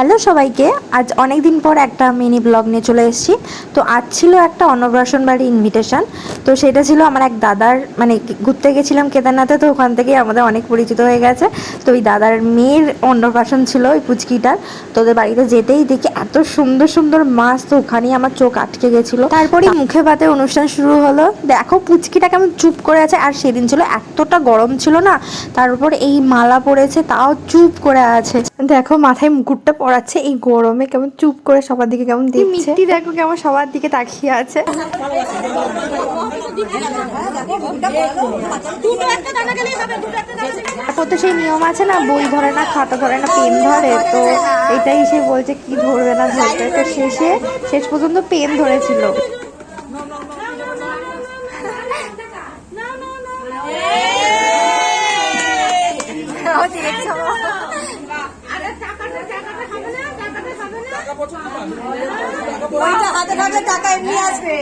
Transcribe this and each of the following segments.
Hello সবাইকে আজ অনেক দিন পর একটা মিনি ব্লগ নিয়ে চলে এসেছি। তো আজ ছিল একটা অন্নপ্রাশন বাড়ি ইনভিটেশন তো সেটা ছিল আমার এক দাদার মানে ঘুরতে গেছিলাম কেদারনাথে তো ওখান থেকেই আমাদের অনেক পরিচিত হয়ে গেছে। তো ওই দাদার মেয়ের অন্নপ্রাশন ছিল ওই পুচকিটার। তো ওদের বাড়িতে যেতেই দেখি এত সুন্দর সুন্দর মাছ তো ওখানেই আমার চোখ আটকে গেছিল। তারপরে মুখে ভাতে অনুষ্ঠান শুরু হলো। দেখো পুচকিটা কেমন চুপ করে আছে আর সেদিন ছিল এতটা গরম ছিল না তার উপর এই মালা পড়েছে তাও চুপ করে আছে। দেখো মাথায় মুকুটটা পড়াচ্ছে এই গরমে কেমন চুপ করে সবার দিকে কেমন দেখছে? মিষ্টি দেখো কেমন সবার দিকে তাকিয়ে আছে। তারপর তো সেই নিয়ম আছে না বই ধরে না খাতা ধরে না পেন ধরে তো এটাই সে বলছে কি ধরবে না ধরবে? তো শেষে শেষ পর্যন্ত পেন ধরেছিল। ওইটা হাতে থাকলে টাকা এমনি আসবে।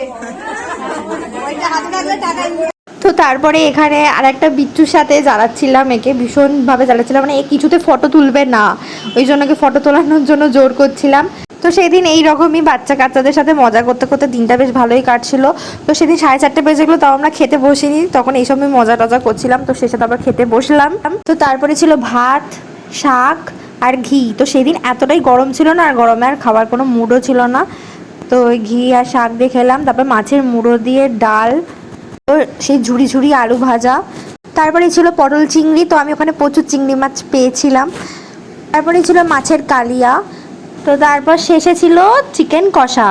ওইটা হাতে থাকলে টাকা এমনি তো তারপরে এখানে আর একটা বিচ্ছুর সাথে জ্বালাচ্ছিলাম একে ভীষণভাবে জ্বালাচ্ছিলাম। মানে এ কিছুতে ফটো তুলবে না ওই জন্য ফটো তোলানোর জন্য জোর করছিলাম। তো সেদিন এই রকমই বাচ্চা কাচ্চাদের সাথে মজা করতে করতে দিনটা বেশ ভালোই কাটছিল। তো সেদিন সাড়ে চারটে বেজে গেলো তাও আমরা খেতে বসিনি। তখন এই সময় মজা টজা করছিলাম তো সে সাথে আবার খেতে বসলাম। তো তারপরে ছিল ভাত শাক আর ঘি। তো সেদিন এতটাই গরম ছিল না, আর গরমে আর খাবার কোনো মুডও ছিল না। তো ঘি আর শাক দিয়ে খেলাম, তারপর মাছের মুড়ো দিয়ে ডাল, তো সেই ঝুড়ি ঝুড়ি আলু ভাজা। তারপরে ছিল পটল চিংড়ি, তো আমি ওখানে প্রচুর চিংড়ি মাছ পেয়েছিলাম। তারপরে ছিল মাছের কালিয়া, তো তারপর শেষে ছিল চিকেন কষা।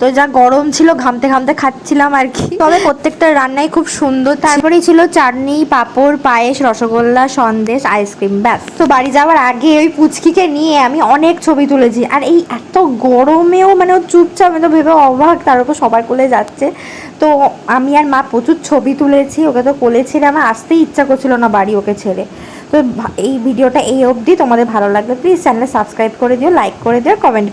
তো যা গরম ছিল, ঘামতে ঘামতে খাচ্ছিলাম আর কি। তবে প্রত্যেকটা রান্নাই খুব সুন্দর। তারপরেই ছিল চাটনি, পাঁপড়, পায়েস, রসগোল্লা, সন্দেশ, আইসক্রিম, ব্যাস। তো বাড়ি যাওয়ার আগে ওই পুচকিকে নিয়ে আমি অনেক ছবি তুলেছি। আর এই এত গরমেও মানে ও চুপচাপ তো ভেবে অবাক, তার উপর সবার কোলে যাচ্ছে। তো আমি আর মা প্রচুর ছবি তুলেছি, ওকে তো কোলে ছেড়ে আমার আসতেই ইচ্ছা করছিল না বাড়ি ওকে ছেড়ে। তো এই ভিডিওটা এই অবধি। তোমাদের ভালো লাগলে প্লিজ চ্যানেলে সাবস্ক্রাইব করে দিও লাইক করে দিও কমেন্ট